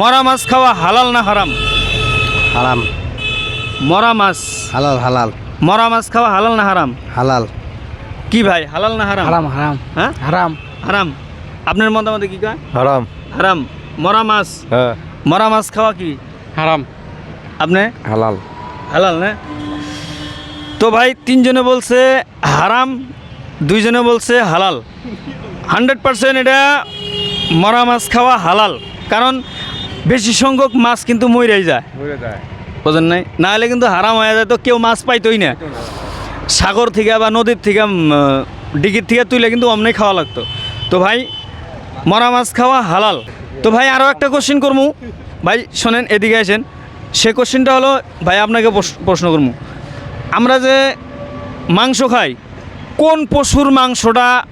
মরা মাছ খাওয়া হালাল না হারাম? হারাম। মরা মাছ? হালাল হালাল। মরা মাছ খাওয়া হালাল না হারাম? হালাল। কি ভাই হালাল না হারাম? হারাম হারাম। হ্যাঁ? হারাম। হারাম। আপনার মতামতে কি কয়? হারাম। হারাম। মরা মাছ? হ্যাঁ। মরা মাছ খাওয়া কি? হারাম। আপনি? হালাল। হালাল না? তো ভাই তিনজনে বলছে হারাম দুইজনে বলছে হালাল। হান্ড্রেড পার্সেন্ট এটা মরা মাছ খাওয়া হালাল। কারণ বেশি সংখ্যক মাছ কিন্তু মইরাই যায়। বোঝেন নাই? না হলে কিন্তু হারাম হয়ে যায় তো কেউ মাছ পাইতোই না। সাগর থেকে বা নদীর থেকে ডিগির থেকে তুলে কিন্তু অমনি খাওয়া লাগতো। তো ভাই মরা মাছ খাওয়া হালাল। তো ভাই আরও একটা কোশ্চেন করব ভাই শোনেন এদিকে আসেন। সে কোশ্চেনটা হলো ভাই আপনাকে প্রশ- প্রশ্ন করব আমরা যে মাংস খাই কোন পশুর মাংসটা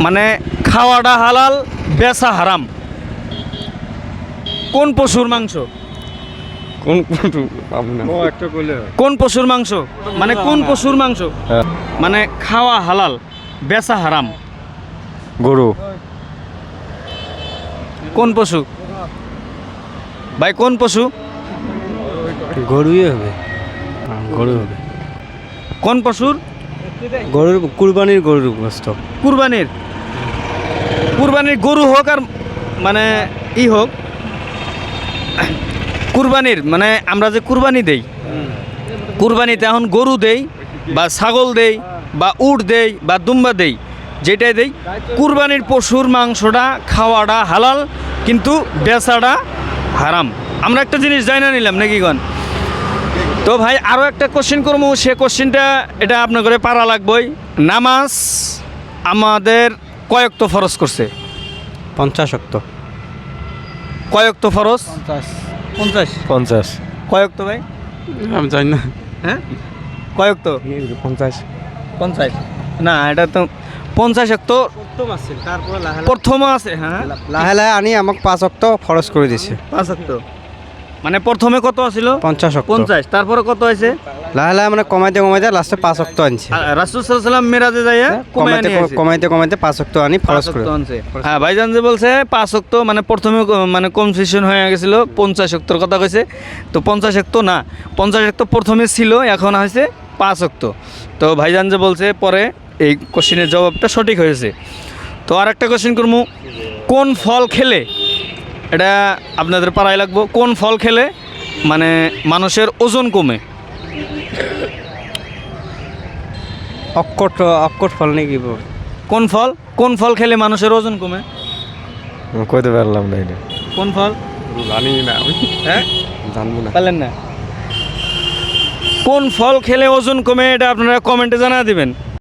মানে খাওয়াটা হালাল বেচা হারাম? কোন পশুর মাংস? কোন কোন কোন পশুর মাংস? মানে কোন পশুর মাংস? হ্যাঁ। মানে খাওয়া হালাল বেচা হারাম। গরু। কোন পশু? ভাই কোন পশু? গরুই হবে। হ্যাঁ, গরু হবে। কোন পশুর? গরুর কুরবানির গরুর গোস্ত। কুরবানির। কুরবানির গরু হোক আর মানে ই হোক কুরবানির মানে আমরা যে কুরবানি দেই, কুরবানিতে এখন গরু দেই, বা ছাগল দেই, বা উট দেই, বা দুম্বা দেই, যেটাই দেই, কুরবানির পশুর মাংসটা খাওয়াটা হালাল, কিন্তু বেচাটা হারাম। আমরা একটা জিনিস জানি না নিলাম, নাকি গন তো ভাই আরও একটা কোশ্চেন করব, সে কোশ্চেনটা এটা আপনার করে পারা লাগবই। নামাজ আমাদের কয়েকত ফরজ করছে? পঞ্চাশ অক্ত। কয়েকত ফরজ? পঞ্চাশ। পঞ্চাশ। কয়েক তো ভাই? আমি জানি না। হ্যাঁ? কয়েক তো পঞ্চাশ। পঞ্চাশ। না এটা তো পঞ্চাশ এক তো প্রথম আছে হ্যাঁ? লাহে লাহে আনি আমাক পাঁচ অক্ট খরচ করে দিছে। পাঁচ তো মানে প্রথমে কত আছিল? পঞ্চাশ পঞ্চাশ। তারপরে কত আছে লাহে লাহে মানে কমাইতে কমাইতে লাস্টে পাঁচ অক্ত আনছে। রাসুল সাল্লাম মেরাজে যাইয়া কমাইতে কমাইতে কমাইতে পাঁচ অক্ত আনি খরচ করে। হ্যাঁ ভাইজান যে বলছে পাঁচ অক্ত মানে প্রথমে মানে কনফিউশন হয়ে গেছিল পঞ্চাশ অক্তর কথা কইছে। তো পঞ্চাশ অক্ত না পঞ্চাশ অক্ত প্রথমে ছিল এখন হয়েছে পাঁচ অক্ত। তো ভাইজান যে বলছে পরে এই কোশ্চেনের জবাবটা সঠিক হয়েছে। তো আর একটা কোশ্চেন করব কোন ফল খেলে এটা আপনাদের পাড়ায় লাগবো। কোন ফল খেলে মানে মানুষের ওজন কমে? অক্কট অক্কট ফল নাকি কোন ফল? কোন ফল খেলে মানুষের ওজন কমে? কইতে পারলাম না এটা। কোন ফল? জানি না। আমি হ্যাঁ? জানব না। পারলেন না। কোন ফল খেলে ওজন কমে এটা আপনারা কমেন্টে জানা দিবেন।